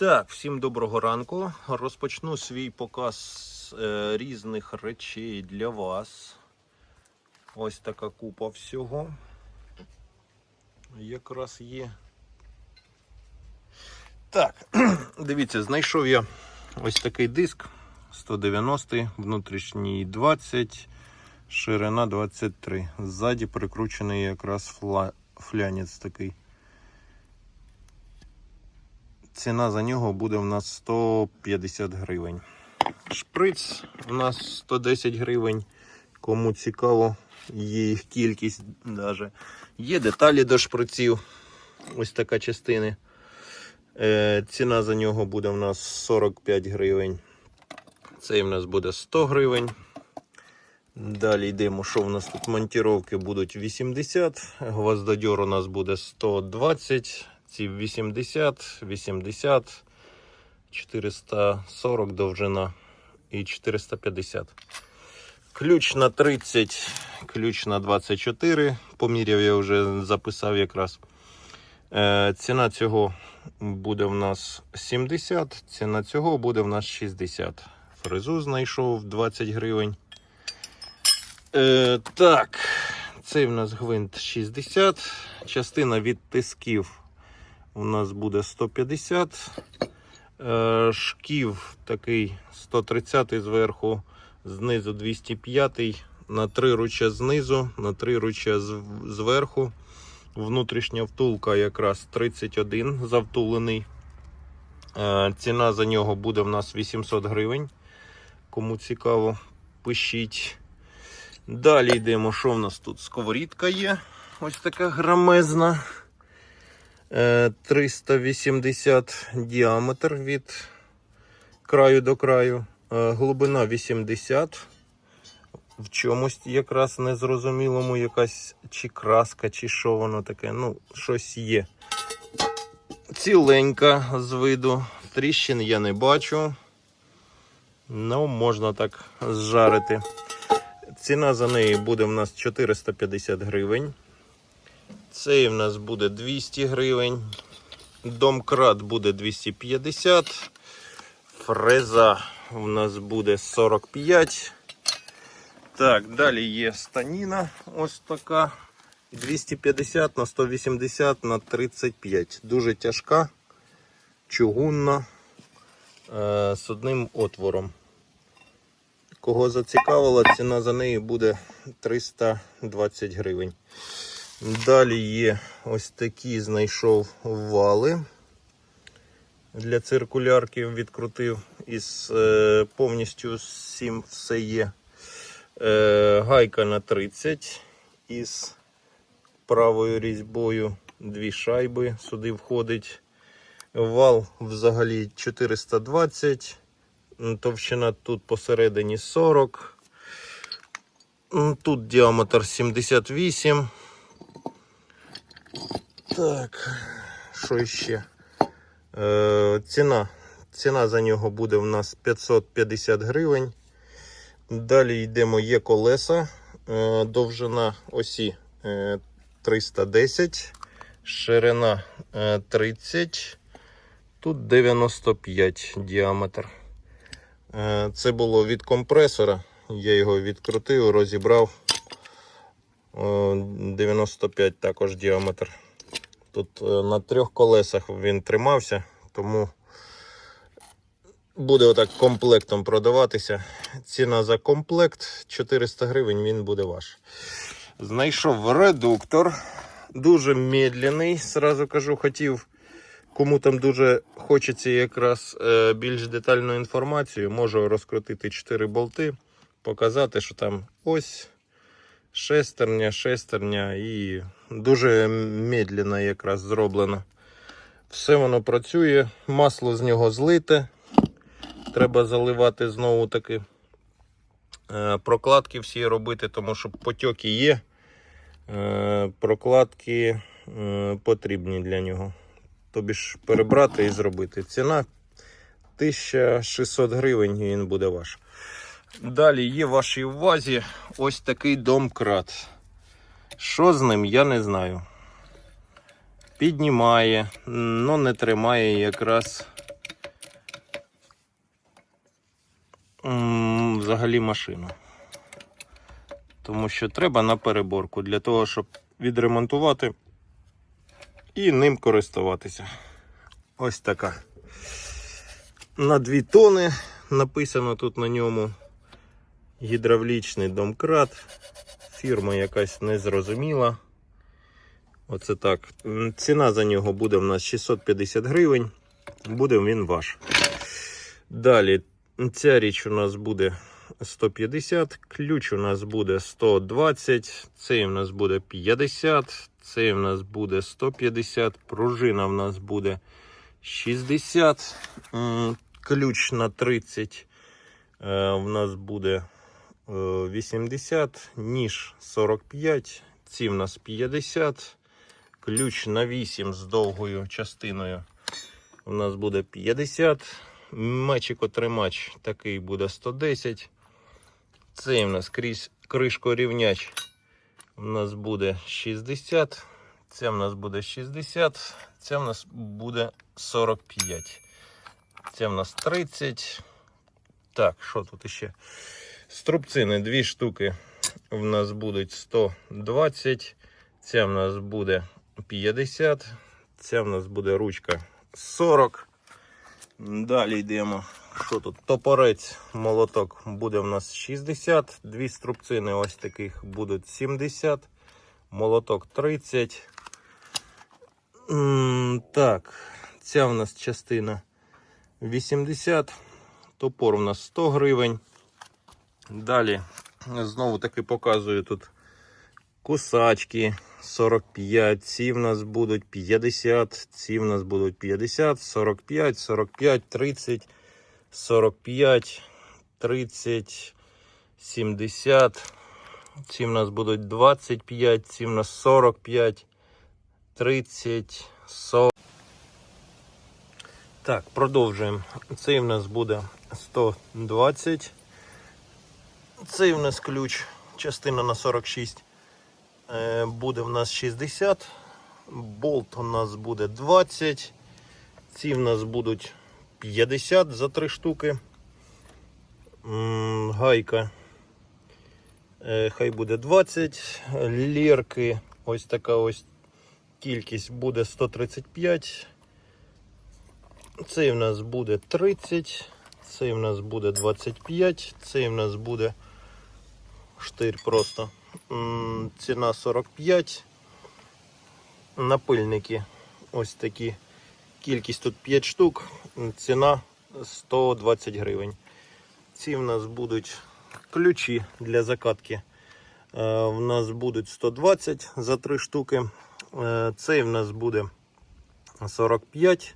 Так, всім доброго ранку. Розпочну свій показ е, різних речей для вас. Ось така купа всього. Якраз є. Так, дивіться, знайшов я ось такий диск 190, внутрішній 20, ширина 23. Ззаді прикручений якраз фла... флянець такий. Ціна за нього буде в нас 150 гривень. Шприц у нас 110 гривень. Кому цікаво, є їх кількість даже. Є деталі до шприців. Ось така частина. Е, ціна за нього буде в нас 45 гривень. Цей в нас буде 100 гривень. Далі йдемо, що в нас тут монтіровки будуть 80, гвоздодьор у нас буде 120, ці 80, 80, 440 довжина і 450. Ключ на 30, ключ на 24. Поміряв я вже записав якраз. Е, ціна цього буде в нас 70, ціна цього буде в нас 60. Фрезу знайшов 20 гривень. Е, так, цей в нас гвинт 60. Частина від тисків у нас буде 150. Е, шків такий 130 зверху, знизу 205. На три ручя знизу, на три ручя з- зверху. Внутрішня втулка якраз 31 завтулений. Е, ціна за нього буде в нас 800 гривень. Кому цікаво, пишіть. Далі йдемо, що в нас тут? Сковорідка є. Ось така громезна. Е, 380 діаметр від краю до краю. Е, Глибина 80. В чомусь якраз незрозумілому якась чи краска, чи що воно таке. Ну, щось є. Ціленька з виду. Тріщин я не бачу. Ну, можна так зжарити. Ціна за неї буде в нас 450 гривень. Цей в нас буде 200 гривень. Домкрат буде 250. Фреза в нас буде 45. Так, далі є станіна. Ось така. 250 на 180 на 35. Дуже тяжка, чугунна е, з одним отвором. Кого зацікавила, ціна за неї буде 320 гривень. Далі є ось такі знайшов вали. Для циркулярки відкрутив із е, повністю всім все є. Е, гайка на 30 із правою різьбою, дві шайби сюди входить. Вал взагалі 420. Товщина тут посередині 40. Тут діаметр 78. Так, що ще? Е, ціна. Ціна за нього буде в нас 550 гривень. Далі йдемо, є колеса. Е, довжина осі е, 310, ширина е, 30, тут 95 діаметр. Е, Це було від компресора. Я його відкрутив, розібрав. Е, 95 також діаметр. Тут е, на трьох колесах він тримався, тому буде отак комплектом продаватися. Ціна за комплект 400 гривень, він буде ваш. Знайшов редуктор. Дуже медленний, сразу кажу, хотів. Кому там дуже хочеться якраз е, більш детальну інформацію, можу розкрутити 4 болти, показати, що там ось шестерня, шестерня і дуже медленно якраз зроблено. Все воно працює, масло з нього злите. Треба заливати знову таки е, прокладки всі робити, тому що потьоки є. Е, Прокладки е, потрібні для нього. Тобі ж перебрати і зробити. Ціна 1600 гривень він буде ваш. Далі є в вашій увазі ось такий домкрат. Що з ним, я не знаю. Піднімає, але не тримає якраз взагалі машину. Тому що треба на переборку для того, щоб відремонтувати і ним користуватися. Ось така. На 2 тони написано тут на ньому гідравлічний домкрат. Фірма якась незрозуміла. Оце так. Ціна за нього буде в нас 650 гривень. Буде він ваш. Далі, ця річ у нас буде 150, ключ у нас буде 120, цей у нас буде 50, цей у нас буде 150, пружина в нас буде 60, ключ на 30 е, в нас буде е, 80, ніж 45, ці в нас 50, ключ на 8 з довгою частиною у нас буде 50. Мечик отримач такий буде 110. Цей у нас крізь кришко рівняч у нас буде 60. Це в нас буде 60. Це в нас буде 45. Це в нас 30. Так, що тут іще? Струбцини дві штуки в нас будуть 120. Ця в нас буде 50. Ця в нас буде ручка 40. Далі йдемо. Що тут? Топорець, молоток буде в нас 60. Дві струбцини ось таких будуть 70. Молоток 30. Так, ця в нас частина 80. Топор у нас 100 гривень. Далі. Знову таки показую тут кусачки. 45, ці в нас будуть 50, ці в нас будуть 50, 45, 45, 30, 45, 30, 70. Ці в нас будуть 25, ці в нас 45, 30, 40. Так, продовжуємо. Цей в нас буде 120. Цей в нас ключ, частина на 46. Е, Буде в нас 60. Болт у нас буде 20. Ці в нас будуть 50 за 3 штуки. Гайка. е, Хай буде 20. Лірки. Ось така ось кількість буде 135. Цей в нас буде 30. Цей в нас буде 25. Цей в нас буде штир просто. Ціна 45. Напильники ось такі. Кількість тут 5 штук. Ціна 120 гривень. Ці в нас будуть ключі для закатки. Е, В нас будуть 120 за 3 штуки. Е, Цей в нас буде 45.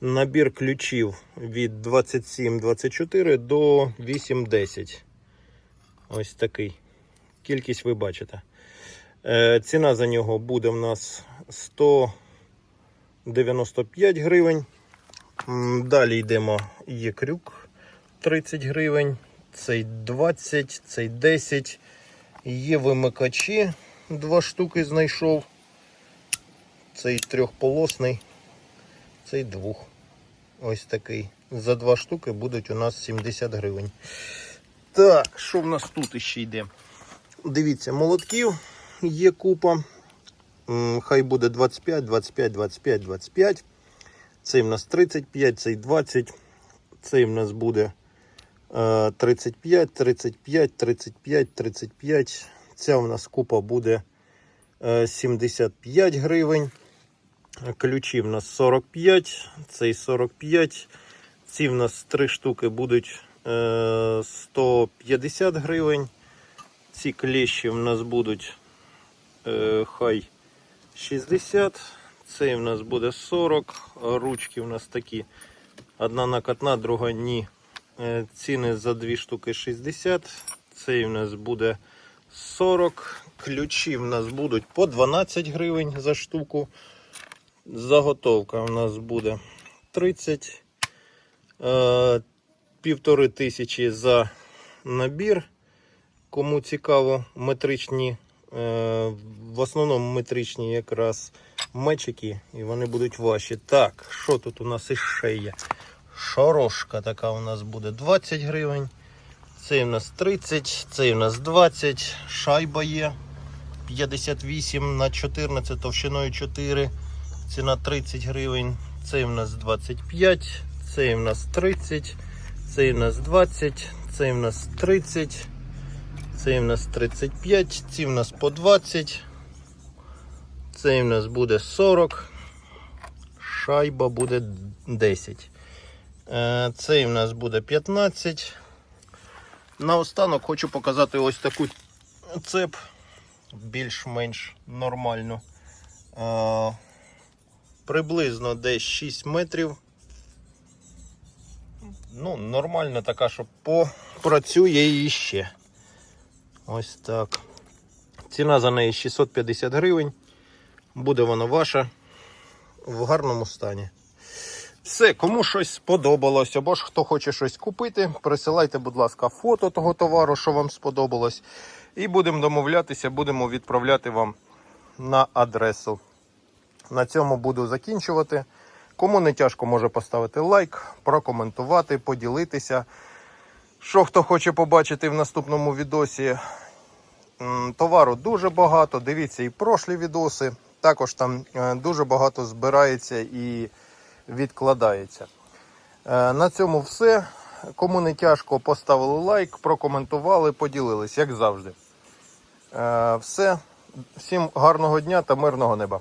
Набір ключів від 27-24 до 8-10. Ось такий. Кількість ви бачите. Е, ціна за нього буде в нас 195 гривень. Далі йдемо. Є крюк 30 гривень. Цей 20, цей 10. Є вимикачі. Два штуки знайшов. Цей трьохполосний, цей двох. Ось такий. За два штуки будуть у нас 70 гривень. Так, що в нас тут іще йде? Дивіться, молотків є купа. Хай буде 25, 25, 25, 25. Цей в нас 35, цей 20. Цей в нас буде е, 35, 35, 35, 35. Ця в нас купа буде е, 75 гривень. Ключі в нас 45, цей 45. Ці в нас 3 штуки будуть е, 150 гривень. Ці клещі в нас будуть е, хай 60. Цей в нас буде 40. Ручки в нас такі. Одна накатна, друга ні. Е, Ціни за дві штуки 60. Цей в нас буде 40. Ключі в нас будуть по 12 гривень за штуку. Заготовка у нас буде 30. Півтори тисячі за набір. Кому цікаво, метричні, е, в основному метричні якраз мечики, і вони будуть ваші. Так, що тут у нас іще є? Шорошка така у нас буде 20 гривень. Цей в нас 30, цей в нас 20, шайба є 58 на 14 товщиною 4, ціна 30 гривень. Цей в нас 25, цей в нас 30, цей в нас 20, цей в нас 30, цей в нас 35, ці в нас по 20, цей в нас буде 40, шайба буде 10. Е, Цей в нас буде 15. Наостанок хочу показати ось таку цеп більш-менш нормальну. Е, Приблизно десь 6 метрів. Ну, нормальна така, що попрацює і ще. Ось так. Ціна за неї 650 гривень. Буде вона ваша в гарному стані. Все, кому щось сподобалось, або ж хто хоче щось купити, присилайте, будь ласка, фото того товару, що вам сподобалось. І будемо домовлятися, будемо відправляти вам на адресу. На цьому буду закінчувати. Кому не тяжко, може поставити лайк, прокоментувати, поділитися. Що хто хоче побачити в наступному відосі. Товару дуже багато. Дивіться і прошлі відоси. Також там е, дуже багато збирається і відкладається. Е, На цьому все. Кому не тяжко, поставили лайк, прокоментували, поділились, як завжди. Е, Все. Всім гарного дня та мирного неба.